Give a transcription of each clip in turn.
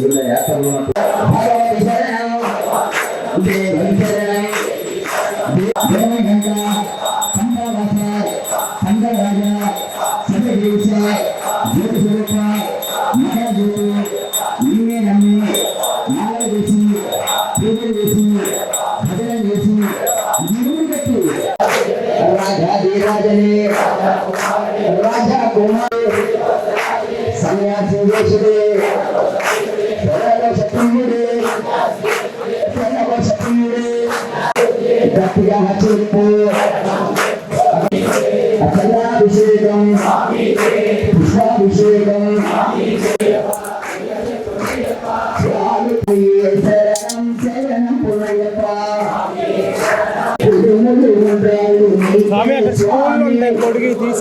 ಇದನ್ನ ಯಾಕಂದ್ರೆ Thank you. గట్టిగా చెప్పు అఖండాభిషేకం పుష్పాభిషేకం శరణం శరణం పునయ్యప్ప స్వామి అక్కడ స్కూల్ ఉంటాయి కొడుకు తీసి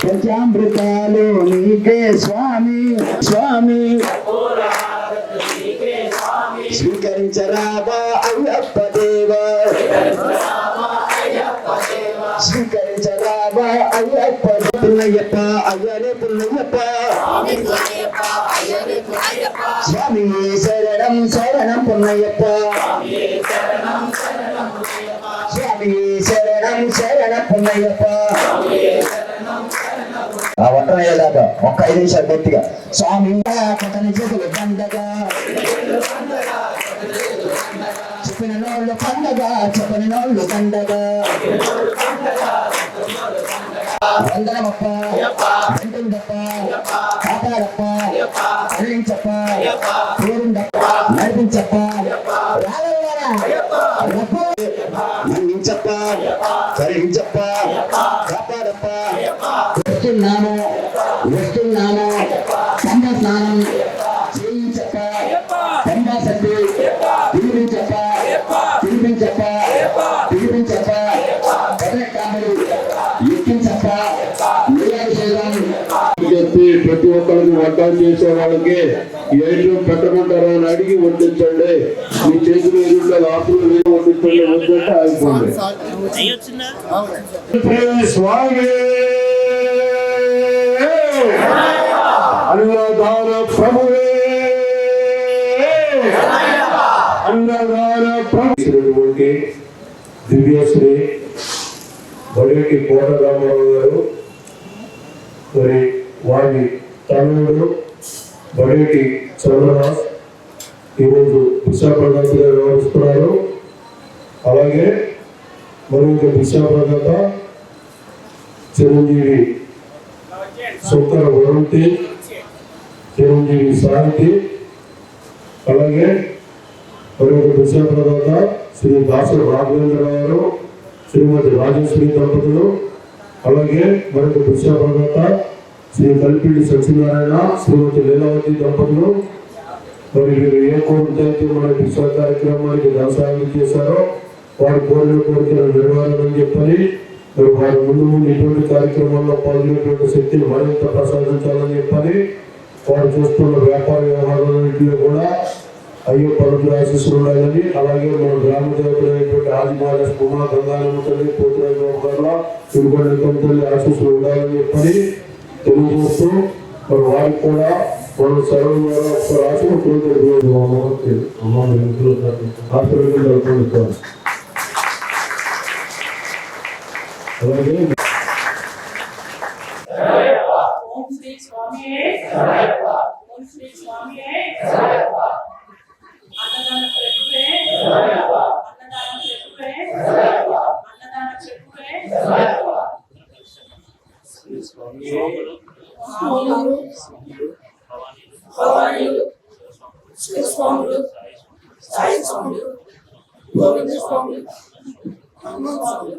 పంచామృతాలు నీకే స్వామి స్వామి స్వీకరించరాబా అయ్యప్ప దేవా స్వీకరించరాబా అయ్యప్ప పుల్లయ్యప్ప అయ్యరే పుల్లయ్యప్ప స్వామి శరణం శరణం పున్నయ్యప్ప స్వామి శరణం శరణం పున్నయ్యప్ప. ఆ వంటనయ్యేదాకా ఒక్క ఐదు నిమిషాలు గట్టిగా స్వామి కొట్టని చేతులు పండగా చెప్పిన నోళ్ళు పండగ చెప్పని నోళ్ళు పండగా వందనమప్ప వెంటుండప్ప కాపాడప్ప కరుణించప్ప పేరుండప్ప నడిపించప్ప. రాగలవారా మన్నించప్ప కరుణించప్ప కాపాడప్ప. వస్తున్నాము వస్తున్నాము పంబ స్నానం చేయించప్ప పంబా సత్తి పిలిపించప్ప పిలిపించప్ప పిలిపించప్ప పదకాములు చెప్పి ప్రతి ఒక్కరికి వంట చేసే వాళ్ళకి ఏంటో పెట్టమంటారా అని అడిగి వడ్డించండి. మీ చేతిలో ఎదుట ఆకులు వేసి వడ్డించండి. వద్దంటే ఆగిపోండి స్వామి. అన్నదాన ప్రభువే. అన్నదాన ప్రభు. దివ్యశ్రీ బడికి కోటరామారావు గారు మరి వారి తనయుడు బడేటి చంద్రనాథ్ ఈరోజు విశాఖపట్నంగా వ్యవహరిస్తున్నారు. అలాగే మరి ఇంకా విశాఖపట్నం చిరంజీవి సుంకర వరుణ్తి చిరంజీవి శాంతి అలాగే మరి ఒక విశాఖపట్నం శ్రీ దాసరి రాఘవేంద్ర గారు శ్రీమతి రాజేశ్వరి దంపతులు అలాగే మరొక విశాఖపట్నం శ్రీ కల్పిడి సత్యనారాయణ శ్రీమతి లీలావతి దంపతులు. మరి మీరు ఏ కోరికతో అయితే మన విశ్వ కార్యక్రమానికి దాసాయం చేశారో వారి కోరిన కోరికలు నెరవేరాలని చెప్పని మరి వారి ముందు ముందు ఇటువంటి కార్యక్రమాల్లో పాల్గొనేటువంటి శక్తిని మరింత ప్రసాదించాలని చెప్పని వారు చూస్తున్న వ్యాపార వ్యవహారాలన్నింటిలో కూడా అయ్యో పనులు ఆశీస్సులు ఉండాలని అలాగే మన గ్రామ దేవతలైనటువంటి ఆదిమాల ఉమా గంగానమ్మ తల్లి పోతురాజు గారు తిరుగుబడి తల్లి ఆశీస్సులు ఉండాలని చెప్పని తెలియజేస్తూ మరి వారికి కూడా మన సర్వం ద్వారా ఒక రాత్రి కోరికలు అమ్మ మిత్రులు ఆశీర్వాదం అలాగే ఓం శ్రీ స్వామి ఓం శ్రీ స్వామి అన్నదాన చెప్పుడే అన్నదాన చెప్పుడే అన్నదాన చెప్పుడే స్వాములు భవానీలు శ్రీ స్వాములు సాయి స్వాములు గోవింద స్వామి హనుమాన్ స్వాములు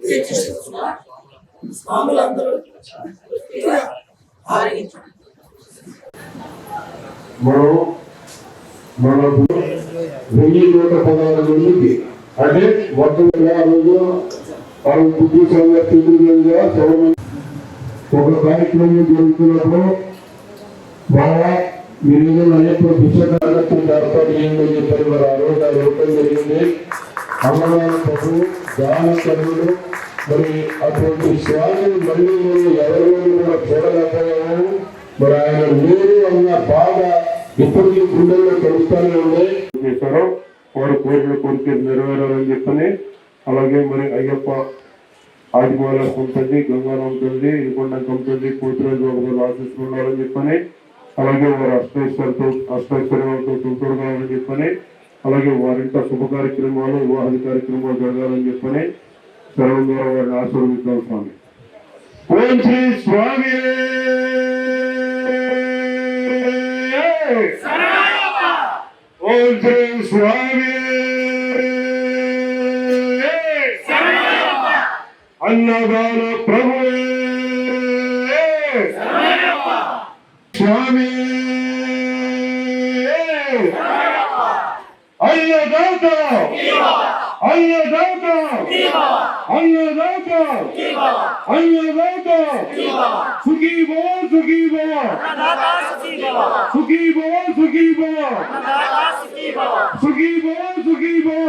దీక్షిస్తున్న స్వాములందరూ ఆరగించండి మనం మన వెయ్యి నూట పదహారు మందికి అంటే మొత్తం ఆ రోజు వాళ్ళు బుద్ధి సంఘటనగా ఒక కార్యక్రమం జరుగుతున్నప్పుడు బాగా మీరు ఎప్పుడు పుస్తకాలకు ఏర్పాటు చేయండి చెప్పారు మరి ఆ రోజు ఆ ఇవ్వడం జరిగింది? అమ్మవారి ప్రభు దానకరుడు మరి అటువంటి స్వామి మళ్ళీ మేము ఎవరు కూడా చూడలేకపోయాము. మరి ఆయన మీరు అన్న బాధ ఇప్పటికీ గుండెల్లో కలుస్తానే ఉంది. చేశారో? వారు కోరికలు కోరికలు నెరవేరాలని చెప్పని అలాగే మరి అయ్యప్ప ఆదిమాల ఉంటుంది గంగారాం ఉంటుంది ఇల్కొండ ఉంటుంది కూతురు ఒకరు ఆశిస్తుండాలని చెప్పని అలాగే వారు అష్టైశ్వర్యంతో అష్టైశ్వర్యాలతో తుంటుడగాలని చెప్పని అలాగే వారింట శుభ కార్యక్రమాలు వివాహాది కార్యక్రమాలు జరగాలని చెప్పని శరణం ద్వారా వారిని ఆశీర్వదించాలి స్వామి. ఓం శ్రీ స్వామి! ఓం శ్రీ స్వామి! అన్నదాన ప్రభు! స్వామి. అన్నదాత అన్నదాత అన్నదాత అన్నదాత సుఖీ భవ సుఖీ భవ సుఖీ భవ సుఖీ భవ సుఖీ భవ సుఖీ భవ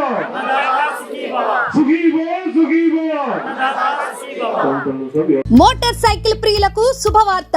సుఖీ భవ సుఖీ భవ మోటార్ సైకిల్ ప్రియులకు శుభవార్త.